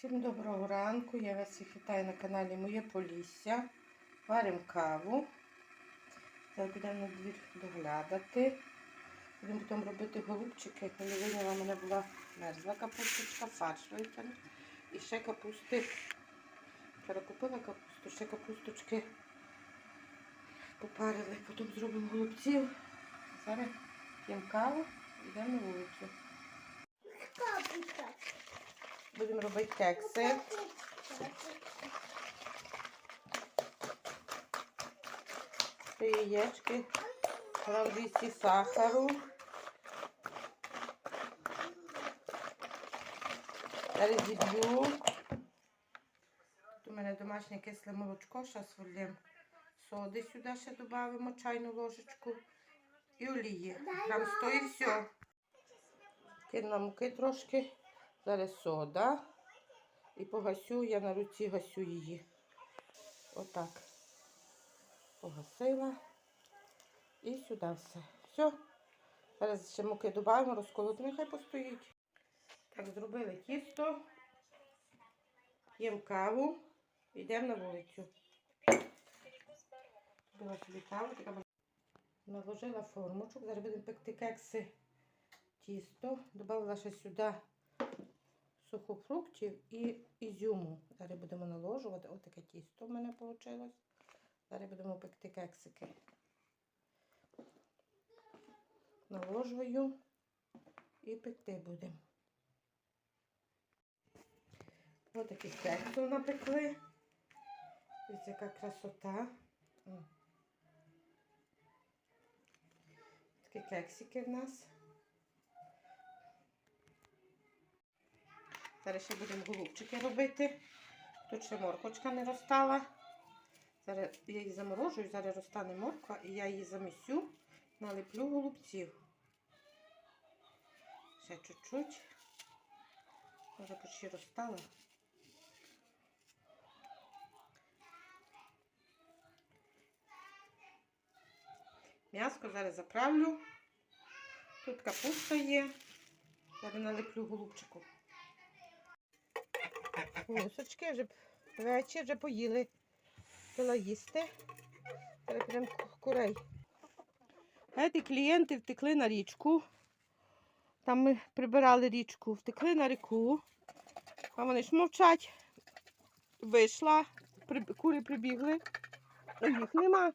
Всім доброго ранку. Я вас вітаю на каналі Моє Полісся. Варимо каву. Зараз будемо на двір доглядати. Будемо потім робити голубчики. Коли виняла, в мене була мерзла капусточка, фарш випали. І ще капусти. Перекупила капусту, ще капусточки попарили. Потім зробимо голубців. Зараз п'ємо каву і йдемо на вулицю. Будемо робити кекси. Три яєчки, грам 200 сахару. Зараз зіб'ю. У мене домашнє кисле молочко, зараз влємо соди сюди ще додамо, чайну ложечку і олії. 100 і все. Кинула муки трошки. Зараз сода. І погасю, я на руці гасю її. Отак. Погасила. І сюди все. Все. Зараз ще муки додаємо, розколотимо, нехай постоїть. Так, зробили тісто. П'ємо каву. Йдемо на вулицю. Зробила собі каву, наложила формочок. Зараз будемо пекти кекси тісто. Добавила ще сюди сухофруктів і ізюму. Зараз будемо наложувати. Ось таке тісто в мене вийшло. Зараз будемо пекти кексики. Наложую і пекти будемо. Ось такі кекси напекли. Ось яка красота. Такі кексики в нас. Зараз ще будемо голубчики робити. Тут ще моркочка не розтала. Зараз я її заморожую, зараз розтане морква і я її замісю, налеплю голубців. Ще чуть-чуть. Вже почти розтала. М'яско зараз заправлю. Тут капуста є. Зараз налеплю голубчику. Гусочки вже вечір вже поїли. Пила їсти. Зараз підемо курей. Знаєте, клієнти втекли на річку. Там ми прибирали річку, втекли на ріку. А вони ж мовчать. Вийшла, кури прибігли, їх нема.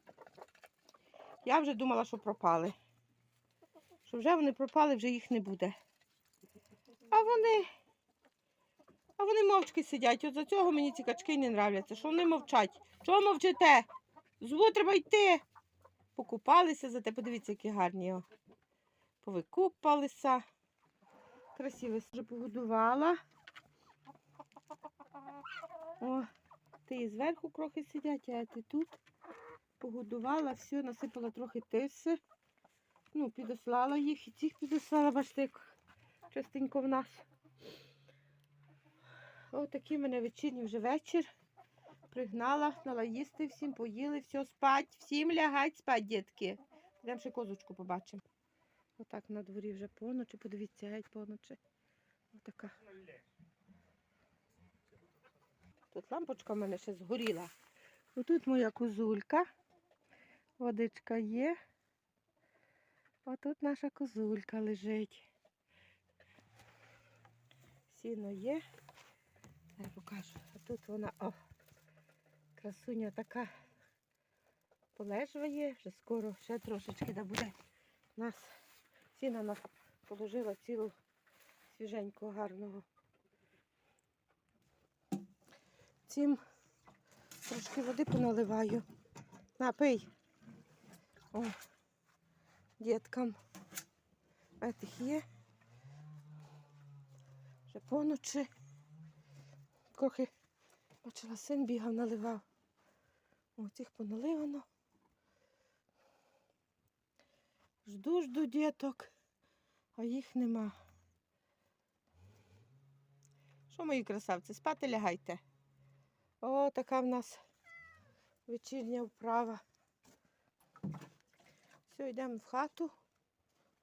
Я вже думала, що пропали. Що вже вони пропали, вже їх не буде. А вони мовчки сидять. От за цього мені ці качки не нравляться. Що вони мовчать? Чого мовчите? Зву треба йти. Покупалися зате, подивіться, які гарні. Повикупалися. Красиво вже погодувала. О, ти зверху крохи сидять, а ти тут. Погодувала, все, насипала трохи тиси. Ну, підослала їх і цих підослала, бачите, як частенько в нас. Ось такий мене вечірній вже вечір. Пригнала, дала їсти, всім поїли, все, спать, всім лягать спать, дітки. Йдемо ще козочку побачимо. Отак на дворі вже поночі, подивіться, геть поночі. Отака. Тут лампочка в мене ще згоріла. Отут моя козулька. Водичка є. Отут наша козулька лежить. Сіно є. Я покажу. А тут вона, о, красуня така полежває, вже скоро ще трошечки да буде. Нас сіна нас положила цілу свіженького гарного. Цим трошки води поналиваю. Напий. О, діткам. Етих є. Вже поночі. Трохи бачила, син бігав, наливав. О, цих поналивано. Жду, жду діток, а їх нема. Що, мої красавці, спати лягайте. О, така в нас вечірня вправа. Все, йдемо в хату.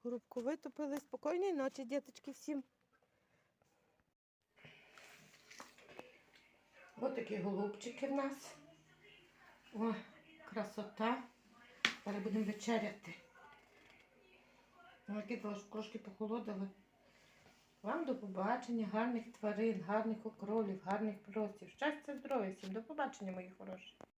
Грубку витопили. Спокійної ночі, діточки, всім. Ось такі голубчики в нас. О, красота. Зараз будемо вечеряти. Які трошки похолодали. Вам до побачення, гарних тварин, гарних окролів, гарних просів. Щастя, здоров'я всім. До побачення, мої хороші.